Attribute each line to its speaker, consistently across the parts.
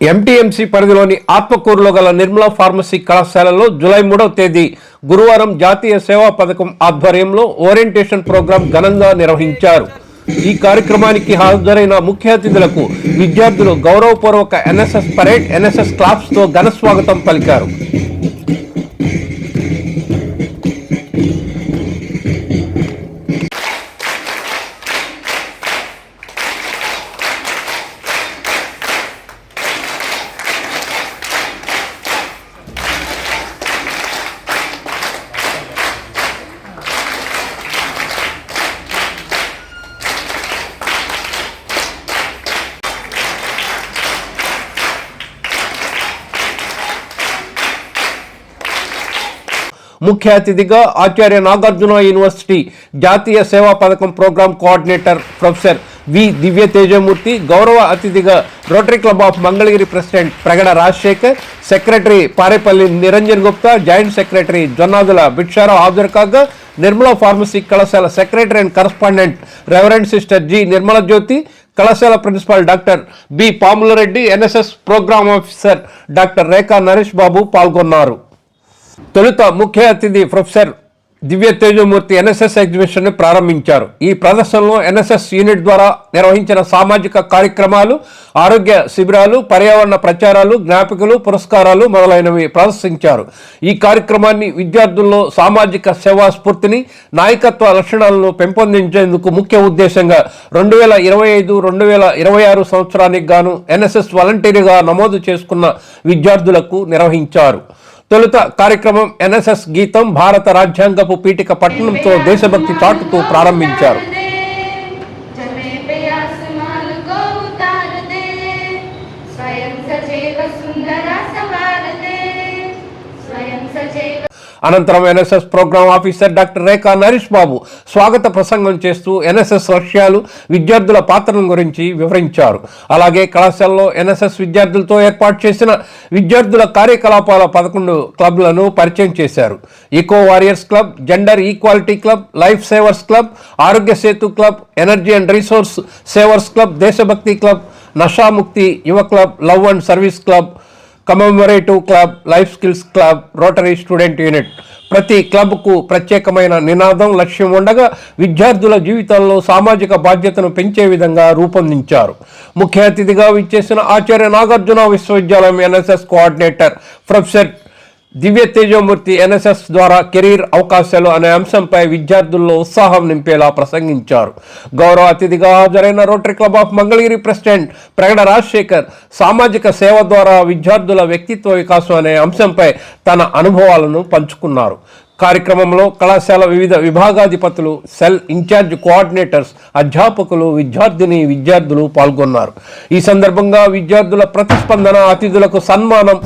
Speaker 1: MTMC పరిధిలోని ఆత్మకూరులో గల నిర్మలా ఫార్మసీ కళాశాలలో జూలై మూడవ తేదీ గురువారం జాతీయ సేవా పథకం ఆధ్వర్యంలో ఓరియంటేషన్ ప్రోగ్రాం ఘనంగా నిర్వహించారు. ఈ కార్యక్రమానికి హాజరైన ముఖ్య అతిథులకు విద్యార్థులు గౌరవపూర్వక ఎన్ఎస్ఎస్ పరేడ్ ఎన్ఎస్ఎస్ క్లాప్స్తో ఘన స్వాగతం పలికారు. ముఖ్య అతిథిగా ఆచార్య నాగార్జున యూనివర్సిటీ జాతీయ సేవా పథకం program coordinator professor V Divya Tejamurthy గౌరవ అతిథిగా Rotary club of Mangalagiri president Pragada Rajasekhar secretary Parepalli Niranjan Gupta joint secretary Jonnadula Bhiksharao హాజరు కాగా నిర్మల ఫార్మసీ కళాశాల secretary and correspondent reverend sister G Nirmala Jyothi కళాశాల principal doctor B Pamulareddy NSS program officer doctor Rekha Naresh Babu పాల్గొన్నారు. తొలుత ముఖ్య అతిథి professor Divya Tejamurthy NSS ఎగ్జిబిషన్ను ప్రారంభించారు. ఈ ప్రదర్శనలో ఎన్ఎస్ఎస్ యూనిట్ ద్వారా నిర్వహించిన సామాజిక కార్యక్రమాలు ఆరోగ్య శిబిరాలు పర్యావరణ ప్రచారాలు జ్ఞాపికలు పురస్కారాలు మొదలైనవి ప్రదర్శించారు. ఈ కార్యక్రమాన్ని విద్యార్థుల్లో సామాజిక సేవా స్ఫూర్తిని నాయకత్వ లక్షణాలను పెంపొందించేందుకు ముఖ్య ఉద్దేశంగా రెండు వేల ఇరవై ఐదు రెండు వేల ఇరవై ఆరు సంవత్సరానికి గాను ఎన్ఎస్ఎస్ వాలంటీర్గా నమోదు చేసుకున్న విద్యార్థులకు నిర్వహించారు. తొలుత కార్యక్రమం ఎన్ఎస్ఎస్ గీతం భారత రాజ్యాంగపు పీఠిక పట్టణంతో దేశభక్తి చాటుతూ ప్రారంభించారు. అనంతరం NSS program officer doctor Rekha Naresh Babu స్వాగత ప్రసంగం చేస్తూ ఎన్ఎస్ఎస్ లక్ష్యాలు విద్యార్థుల పాత్రల గురించి వివరించారు. అలాగే కళాశాలలో ఎన్ఎస్ఎస్ విద్యార్థులతో ఏర్పాటు చేసిన విద్యార్థుల కార్యకలాపాల పదకొండు క్లబ్లను పరిచయం చేశారు. Eco warriors club gender equality club life savers club Arogya Setu club energy and resource savers club దేశభక్తి క్లబ్ నషాముక్తి యువ club love and service club commemorative club life skills club rotary student unit. ప్రతి క్లబ్కు ప్రత్యేకమైన నినాదం లక్ష్యం ఉండగా విద్యార్థుల జీవితాల్లో సామాజిక బాధ్యతను పెంచే విధంగా రూపొందించారు. ముఖ్య అతిథిగా విచ్చేసిన ఆచార్య నాగార్జున విశ్వవిద్యాలయం NSS coordinator professor Divya Tejamurthy NSS ద్వారా కెరీర్ అవకాశాలు అనే అంశంపై విద్యార్థుల్లో ఉత్సాహం నింపేలా ప్రసంగించారు. గౌరవ అతిథిగా హాజరైన rotary club of Mangalagiri president Pragada Rajasekhar సామాజిక సేవ ద్వారా విద్యార్థుల వ్యక్తిత్వ వికాసం అనే అంశంపై తన అనుభవాలను పంచుకున్నారు. కార్యక్రమంలో కళాశాల వివిధ విభాగాధిపతులు సెల్ ఇన్ఛార్జ్ కోఆర్డినేటర్స్ అధ్యాపకులు విద్యార్థిని విద్యార్థులు పాల్గొన్నారు. ఈ సందర్భంగా విద్యార్థుల ప్రతిస్పందన అతిథులకు సన్మానం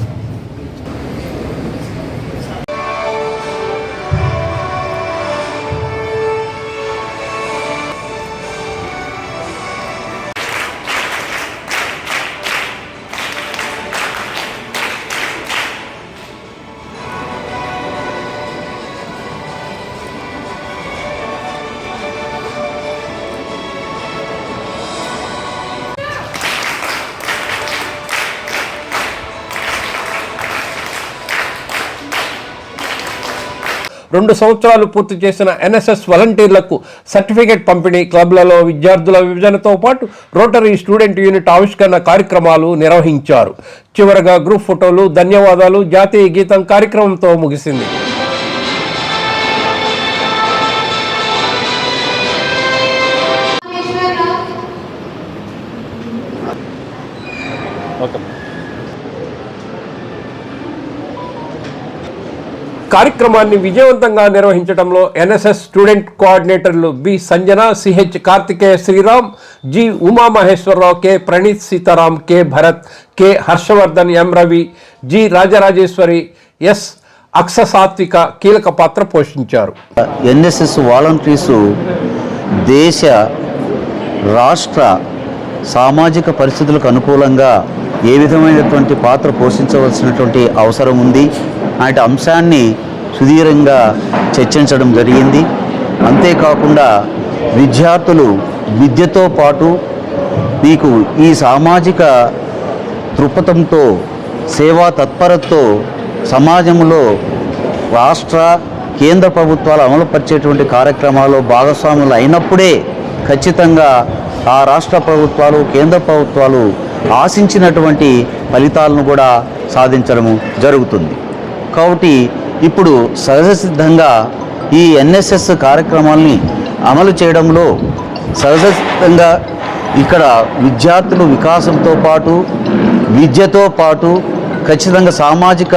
Speaker 1: రెండు సంవత్సరాలు పూర్తి చేసిన ఎన్ఎస్ఎస్ వాలంటీర్లకు సర్టిఫికేట్ పంపిణీ క్లబ్లలో విద్యార్థుల విభజనతో పాటు రోటరీ స్టూడెంట్ యూనిట్ ఆవిష్కరణ కార్యక్రమాలు నిర్వహించారు. చివరగా గ్రూప్ ఫోటోలు ధన్యవాదాలు జాతీయ గీతం కార్యక్రమంతో ముగిసింది. కార్యక్రమాన్ని విజయవంతంగా నిర్వహించడంలో NSS student కోఆర్డినేటర్లు B Sanjana CH Karthikeya Sriram G Umamaheswararao K Praneeth Sitaram K Bharath K Harshavardhan M Ravi G Rajarajeswari S Akshasatvika కీలక పాత్ర పోషించారు.
Speaker 2: ఎన్ఎస్ఎస్ వాలంటీర్సు దేశ రాష్ట్ర సామాజిక పరిస్థితులకు అనుకూలంగా ఏ విధమైనటువంటి పాత్ర పోషించవలసినటువంటి అవసరం ఉంది? అలాంటి అంశాన్ని సుదీర్ఘంగా చర్చించడం జరిగింది. అంతేకాకుండా విద్యార్థులు విద్యతో పాటు మీకు ఈ సామాజిక దృక్పథంతో సేవా తత్పరతతో సమాజంలో రాష్ట్ర కేంద్ర ప్రభుత్వాలు అమలుపరిచేటువంటి కార్యక్రమాల్లో భాగస్వాములు అయినప్పుడే ఖచ్చితంగా ఆ రాష్ట్ర ప్రభుత్వాలు కేంద్ర ప్రభుత్వాలు ఆశించినటువంటి ఫలితాలను కూడా సాధించడము జరుగుతుంది. కాబట్టి ఇప్పుడు సహజ సిద్ధంగా ఈ ఎన్ఎస్ఎస్ కార్యక్రమాల్ని అమలు చేయడంలో సహజ సిద్ధంగా ఇక్కడ విద్యార్థులు వికాసంతో పాటు విద్యతో పాటు ఖచ్చితంగా సామాజిక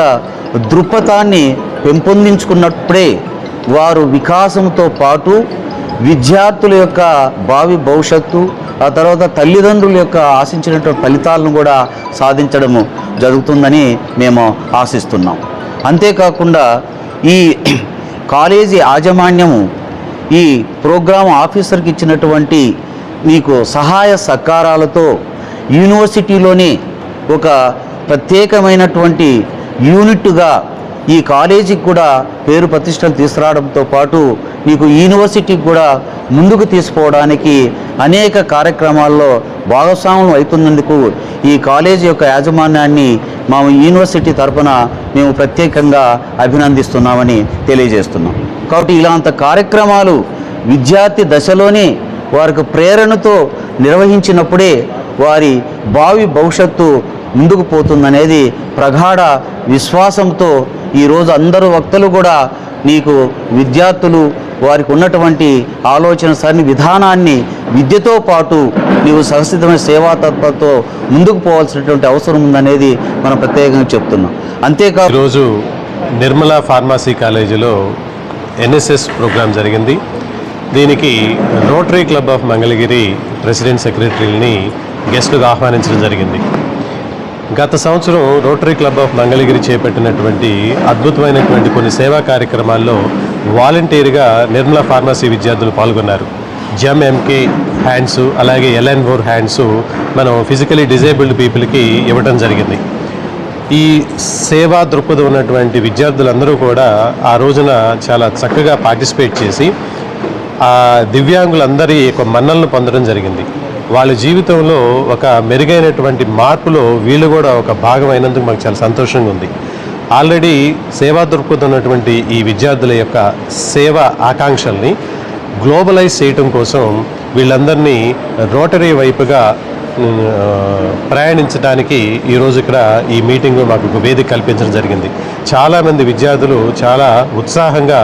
Speaker 2: దృక్పథాన్ని పెంపొందించుకున్నప్పుడే వారు వికాసంతో పాటు విద్యార్థుల యొక్క భావి భవిష్యత్తు ఆ తర్వాత తల్లిదండ్రుల యొక్క ఆశించినటువంటి ఫలితాలను కూడా సాధించడము జరుగుతుందని మేము ఆశిస్తున్నాం. అంతేకాకుండా ఈ కాలేజీ యాజమాన్యము ఈ ప్రోగ్రామ్ ఆఫీసర్కి ఇచ్చినటువంటి మీకు సహాయ సహకారాలతో యూనివర్సిటీలోనే ఒక ప్రత్యేకమైనటువంటి యూనిట్గా ఈ కాలేజీకి కూడా పేరు ప్రతిష్టలు తీసుకురావడంతో పాటు మీకు యూనివర్సిటీకి కూడా ముందుకు తీసుకోవడానికి అనేక కార్యక్రమాల్లో భాగస్వామ్యం అవుతున్నందుకు ఈ కాలేజీ యొక్క యాజమాన్యాన్ని మా యూనివర్సిటీ తరపున మేము ప్రత్యేకంగా అభినందిస్తున్నామని తెలియజేస్తున్నాం. కాబట్టి ఇలాంత కార్యక్రమాలు విద్యార్థి దశలోనే వారికి ప్రేరణతో నిర్వహించినప్పుడే వారి భావి భవిష్యత్తు ముందుకు పోతుందనేది ప్రగాఢ విశ్వాసంతో ఈరోజు అందరూ వక్తలు కూడా నీకు విద్యార్థులు వారికి ఉన్నటువంటి ఆలోచన సరిని విధానాన్ని విద్యతో పాటు నీవు సహసిద్ధమైన సేవా తత్పరతో ముందుకు పోవాల్సినటువంటి అవసరం ఉందనేది మనం ప్రత్యేకంగా చెప్తున్నాం. అంతేకాదు
Speaker 3: ఈరోజు నిర్మలా ఫార్మసీ కాలేజీలో ఎన్ఎస్ఎస్ ప్రోగ్రాం జరిగింది. దీనికి rotary club of Mangalagiri president సెక్రటరీని గెస్టుగా ఆహ్వానించడం జరిగింది. గత సంవత్సరం రోటరీ క్లబ్ ఆఫ్ మంగళగిరి చేపట్టినటువంటి అద్భుతమైనటువంటి కొన్ని సేవా కార్యక్రమాల్లో వాలంటీర్గా నిర్మల ఫార్మసీ విద్యార్థులు పాల్గొన్నారు. జమ్ ఎంకే హ్యాండ్స్ అలాగే ఎల్ఎన్ ఫోర్ హ్యాండ్స్ మనం ఫిజికలీ డిజేబుల్డ్ పీపుల్కి ఇవ్వడం జరిగింది. ఈ సేవా దృక్పథం ఉన్నటువంటి విద్యార్థులందరూ కూడా ఆ రోజున చాలా చక్కగా పార్టిసిపేట్ చేసి ఆ దివ్యాంగులందరి యొక్క మన్నలను పొందడం జరిగింది. వాళ్ళ జీవితంలో ఒక మెరుగైనటువంటి మార్పులో వీళ్ళు కూడా ఒక భాగం అయినందుకు మాకు చాలా సంతోషంగా ఉంది. ఆల్రెడీ సేవా దృక్పథం ఉన్నటువంటి ఈ విద్యార్థుల యొక్క సేవ ఆకాంక్షల్ని గ్లోబలైజ్ చేయటం కోసం వీళ్ళందరినీ రోటరీ వైపుగా ప్రయాణించడానికి ఈరోజు ఇక్కడ ఈ మీటింగ్ మాకు ఒక వేదిక కల్పించడం జరిగింది. చాలామంది విద్యార్థులు చాలా ఉత్సాహంగా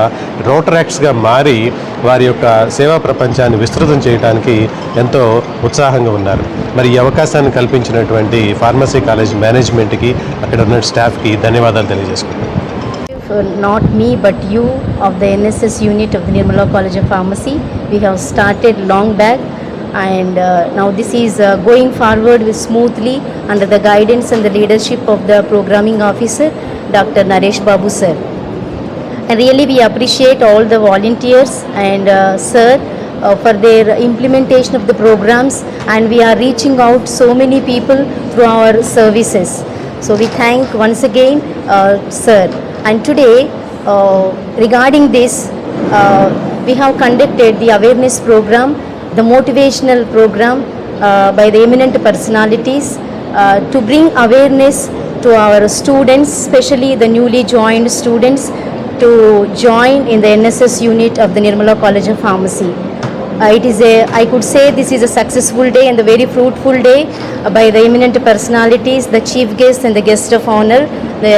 Speaker 3: రోటరాక్ట్స్గా మారి వారి యొక్క సేవా ప్రపంచాన్ని విస్తృతం చేయడానికి ఎంతో ఉత్సాహంగా ఉన్నారు. మరి ఈ అవకాశాన్ని కల్పించినటువంటి ఫార్మసీ కాలేజ్ మేనేజ్మెంట్కి అక్కడ ఉన్న స్టాఫ్కి ధన్యవాదాలు తెలియజేసుకుంటాను
Speaker 4: uh, not me but you of the NSS unit of the Nirmala College of Pharmacy. We have started long back. And uh, now this is uh, going forward with smoothly under the guidance and the leadership of the programming officer Dr. Naresh Babu sir. And really we appreciate all the volunteers and uh, sir uh, for their implementation of the programs and we are reaching out so many people through our services. So we thank once again uh, sir. And today uh, regarding this uh, we have conducted the awareness program, the motivational program uh, by the eminent personalities uh, to bring awareness to our students, especially the newly joined students, to join in the NSS unit of the Nirmala College of Pharmacy. Uh, it is a, I could say this is a successful day and a very fruitful day uh, by the eminent personalities, the chief guest and the guest of honor, the